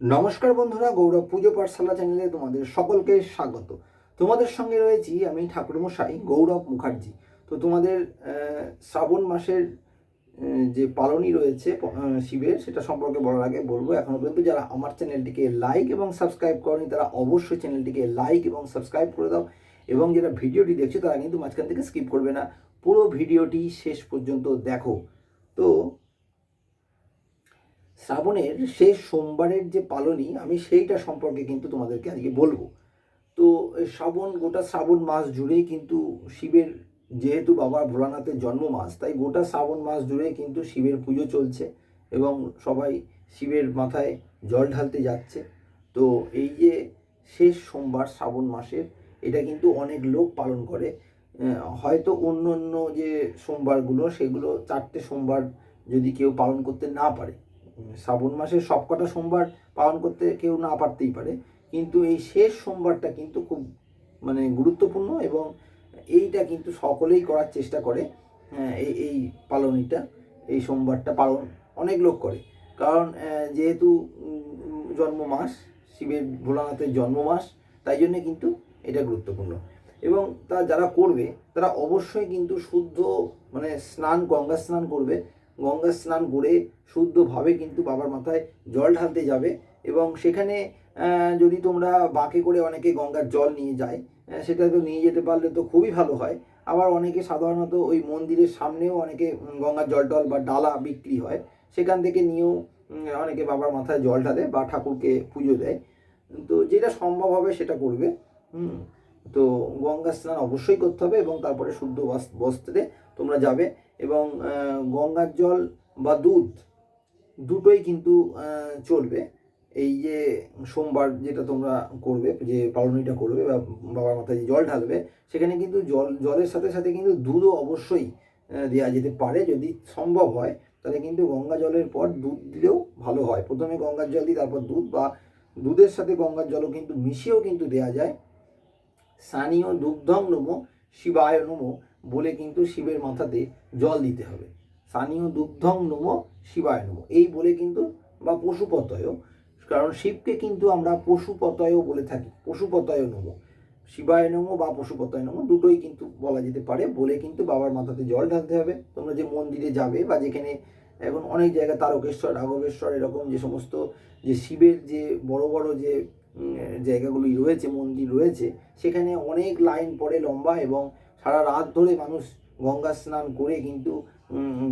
নমস্কার বন্ধুরা, গৌরব পুজো পাঠশালা চ্যানেলে তোমাদের সকলকে স্বাগত। তোমাদের সঙ্গে রয়েছি আমি ঠাকুরমশাই গৌরব মুখার্জি। তো তোমাদের শ্রাবণ মাসের যে পালনই রয়েছে শিবের, সেটা সম্পর্কে বলার আগে বলব এখনও পর্যন্ত যারা আমার চ্যানেলটিকে লাইক এবং সাবস্ক্রাইব করেনি, তারা অবশ্যই চ্যানেলটিকে লাইক এবং সাবস্ক্রাইব করে দাও এবং যারা ভিডিওটি দেখছ, তারা কিন্তু মাঝখান থেকে স্কিপ করবে না। পুরো ভিডিওটি শেষ পর্যন্ত দেখো। তো শ্রাবণের শেষ সোমবারের যে পালনই আমি সেইটা সম্পর্কে কিন্তু তোমাদেরকে আজকে বলব। তো শ্রাবণ, গোটা শ্রাবণ মাস জুড়েই কিন্তু শিবের, যেহেতু বাবা ভোলানাথের জন্ম মাস, তাই গোটা শ্রাবণ মাস জুড়ে কিন্তু শিবের পুজো চলছে এবং সবাই শিবের মাথায় জল ঢালতে যাচ্ছে। তো, এই যে শেষ সোমবার শ্রাবণ মাসের, এটা কিন্তু অনেক লোক পালন করে। হয়তো অন্য অন্য যে সোমবারগুলো, সেগুলো চারটে সোমবার যদি কেউ পালন করতে না পারে। শ্রাবণ মাসের সবকটা সোমবার পালন করতে কেউ না পারতেই পারে। কিন্তু এই শেষ সোমবারটা কিন্তু খুব মানে গুরুত্বপূর্ণ এবং এইটা কিন্তু সকলেই করার চেষ্টা করে আহ, এই এই পালনীটা এই সোমবারটা পালন অনেক লোক করে। কারণ যেহেতু জন্ম মাস শিবের ভোলানাথের জন্ম মাস তাই জন্যে কিন্তু এটা গুরুত্বপূর্ণ। এবং তা যারা করবে তারা অবশ্যই কিন্তু শুদ্ধ মানে স্নান গঙ্গা স্নান করবে। গঙ্গা স্নান করে শুদ্ধভাবে কিন্তু বাবার মাথায় জল ঢালতে যাবে এবং সেখানে যদি তোমরা বাঁকে করে অনেকে গঙ্গার জল নিয়ে যায় সেটা তো নিয়ে যেতে পারলে তো খুবই ভালো হয়। আবার অনেকে সাধারণত ওই মন্দিরের সামনেও অনেকে গঙ্গার জল টল বা ডালা বিক্রি হয়। সেখান থেকে নিয়েও অনেকে বাবার মাথায় জল ঢালে বা ঠাকুরকে পুজো দেয়। তো যেটা সম্ভব হবে সেটা করবে। হুম, তো গঙ্গা স্নান অবশ্যই করতে হবে এবং তারপরে শুদ্ধ বস- বস্ত্রে তোমরা যাবে। এবং গঙ্গার জল বা দুধ দুটোই কিন্তু চলবে। এই যে সোমবার যেটা তোমরা করবে, যে পালনীটা করবে বা বাবার মাথায় যে জল ঢালবে, সেখানে কিন্তু জল, জলের সাথে সাথে কিন্তু দুধও অবশ্যই দেওয়া যেতে পারে। যদি সম্ভব হয়, তাহলে কিন্তু গঙ্গা জলের পর দুধ দিলেও ভালো হয়। প্রথমে গঙ্গার জল দিই, তারপর দুধ বা দুধের সাথে গঙ্গার জলও কিন্তু মিশিয়েও কিন্তু দেওয়া যায়। স্থানীয় দুগ্ধং নমো, শিবায় নমো বলে কিন্তু শিবের মাথাতে জল দিতে হবে। স্থানীয় দুগ্ধং নমো শিবায় নমো। এই বলে কিন্তু বা পশুপতয় কারণ শিবকে কিন্তু আমরা পশুপতয় বলে থাকি পশুপতয় নমো। শিবায় নমো বা পশুপতয় নমো দুটোই কিন্তু বলা যেতে পারে। বলে কিন্তু বাবার মাথাতে জল ঢালতে হবে। তোমরা যে মন্দিরে যাবে বা যেখানে এখন অনেক জায়গায় তারকেশ্বর, রাঘবেশ্বর এরকম যে সমস্ত যে শিবের যে বড় বড় যে জায়গাগুলি রয়েছে, মন্দির রয়েছে, সেখানে অনেক লাইন পড়ে লম্বা এবং সারা রাত ধরে মানুষ গঙ্গা স্নান করে কিন্তু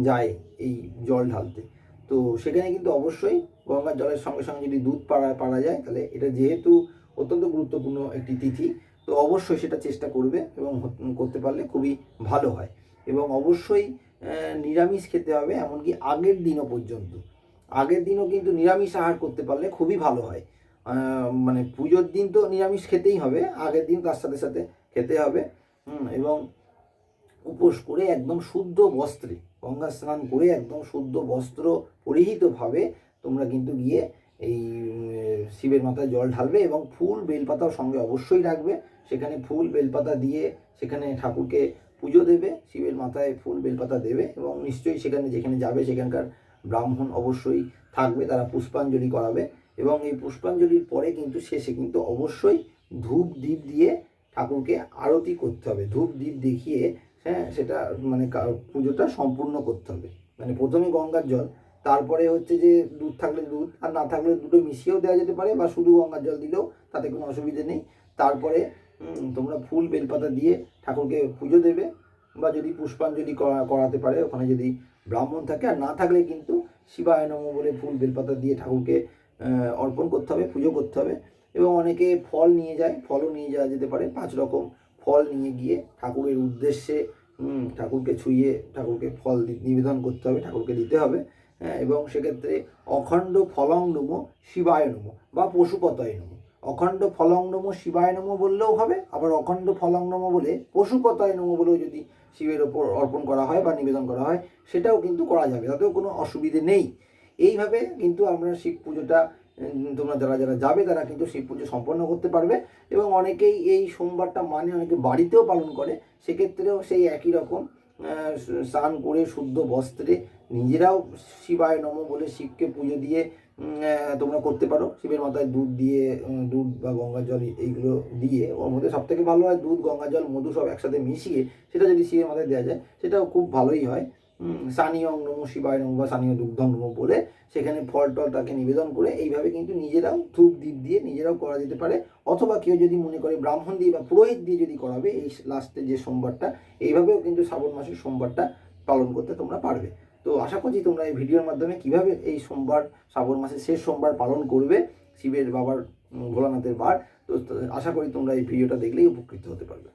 যায় এই জল ঢালতে। তো সেখানে কিন্তু অবশ্যই গঙ্গার জলের সঙ্গে সঙ্গে যদি দুধ পাড়া পাড়া যায়, তাহলে এটা যেহেতু অত্যন্ত গুরুত্বপূর্ণ একটি তিথি, তো অবশ্যই সেটা চেষ্টা করবে এবং করতে পারলে খুবই ভালো হয়। এবং অবশ্যই নিরামিষ খেতে হবে, এমনকি আগের দিনও পর্যন্ত। আগের দিনও কিন্তু নিরামিষ আহার করতে পারলে খুবই ভালো হয়। মানে পুজোর দিন তো নিরামিষ খেতেই হবে, আগের দিন তার সাথে সাথে খেতে হবে। এবং উপোস করে একদম শুদ্ধ বস্ত্রে, গঙ্গা স্নান করে একদম শুদ্ধ বস্ত্র পরিহিতভাবে তোমরা কিন্তু গিয়ে এই শিবের মাথায় জল ঢালবে এবং ফুল বেলপাতাও সঙ্গে অবশ্যই রাখবে। সেখানে ফুল বেলপাতা দিয়ে সেখানে ঠাকুরকে পুজো দেবে, শিবের মাথায় ফুল বেলপাতা দেবে এবং নিশ্চয়ই সেখানে যেখানে যাবে সেখানকার ব্রাহ্মণ অবশ্যই থাকবে, তারা পুষ্পাঞ্জলি করাবে এবং এই পুষ্পাঞ্জলির পরে কিন্তু শেষে কিন্তু অবশ্যই ধূপ দ্বীপ দিয়ে ঠাকুরকে আরতি করতে হবে, ধূপ দ্বীপ দেখিয়ে হ্যাঁ সেটা মানে পুজোটা সম্পূর্ণ করতে হবে। মানে প্রথমে গঙ্গার জল, তারপরে হচ্ছে যে দুধ থাকলে দুধ, আর না থাকলে দুটো মিশিয়েও দেওয়া যেতে পারে, বা শুধু গঙ্গার জল দিলেও তাতে কোনো অসুবিধে নেই। তারপরে তোমরা ফুল বেলপাতা দিয়ে ঠাকুরকে পুজো দেবে, বা যদি পুষ্পাঞ্জলি করা- করাতে পারে, ওখানে যদি ব্রাহ্মণ থাকে, আর না থাকলে কিন্তু শিবায় নম বলে ফুল বেলপাতা দিয়ে ঠাকুরকে অর্পণ করতে হবে, পুজো করতে হবে। এবং অনেকে ফল নিয়ে যায় ফলও নিয়ে যাওয়া যেতে পারে। পাঁচ রকম ফল নিয়ে গিয়ে ঠাকুরের উদ্দেশ্যে ঠাকুরকে ছুঁয়ে ঠাকুরকে ফল নিবেদন করতে হবে ঠাকুরকে দিতে হবে। হ্যাঁ, এবং সেক্ষেত্রে অখণ্ড ফলং নম শিবায় নম বা পশুপতয় অখণ্ড ফলং নম শিবায় নম বললেও হবে আবার অখণ্ড ফলং নম বলে পশুপতয় বলেও যদি শিবের ওপর অর্পণ করা হয় বা নিবেদন করা হয় সেটাও কিন্তু করা যাবে তাতেও কোনো অসুবিধে নেই। এইভাবে কিন্তু আমরা শিব পুজোটা তোমরা যারা যারা যাবে তারা কিন্তু শিব পুজো সম্পন্ন করতে পারবে এবং অনেকেই এই সোমবারটা মানে অনেকে বাড়িতেও পালন করে, সেক্ষেত্রেও সেই একই রকম স্নান করে শুদ্ধ বস্ত্রে নিজেরাও শিবায় নম বলে শিবকে পুজো দিয়ে তোমরা করতে পারো। শিবের মাথায় দুধ দিয়ে দুধ বা গঙ্গা জল এইগুলো দিয়ে ওর মধ্যে সব থেকে ভালো হয় দুধ, গঙ্গা জল, মধু সব একসাথে মিশিয়ে সেটা যদি শিবের মাথায় দেওয়া যায়, সেটাও খুব ভালোই হয়। সানীয় নম শিবায় নম বা সানীয় দুগ্ধম নম বলে সেখানে ফল টল তাকে নিবেদন করে এইভাবে কিন্তু নিজেরাও ধূপ দ্বীপ দিয়ে নিজেরাও করা যেতে পারে। অথবা কেউ যদি মনে করে ব্রাহ্মণ দিয়ে বা পুরোহিত দিয়ে যদি করাবে এই লাস্টে যে সোমবারটা, এইভাবেও কিন্তু শ্রাবণ মাসের সোমবারটা পালন করতে তোমরা পারবে। তো আশা করছি তোমরা এই ভিডিওর মাধ্যমে কীভাবে এই সোমবার, শ্রাবণ মাসের শেষ সোমবার পালন করবে, শিবের বাবার ভোলানাথের বার। তো আশা করি তোমরা এই ভিডিওটা দেখলেই উপকৃত হতে পারবে।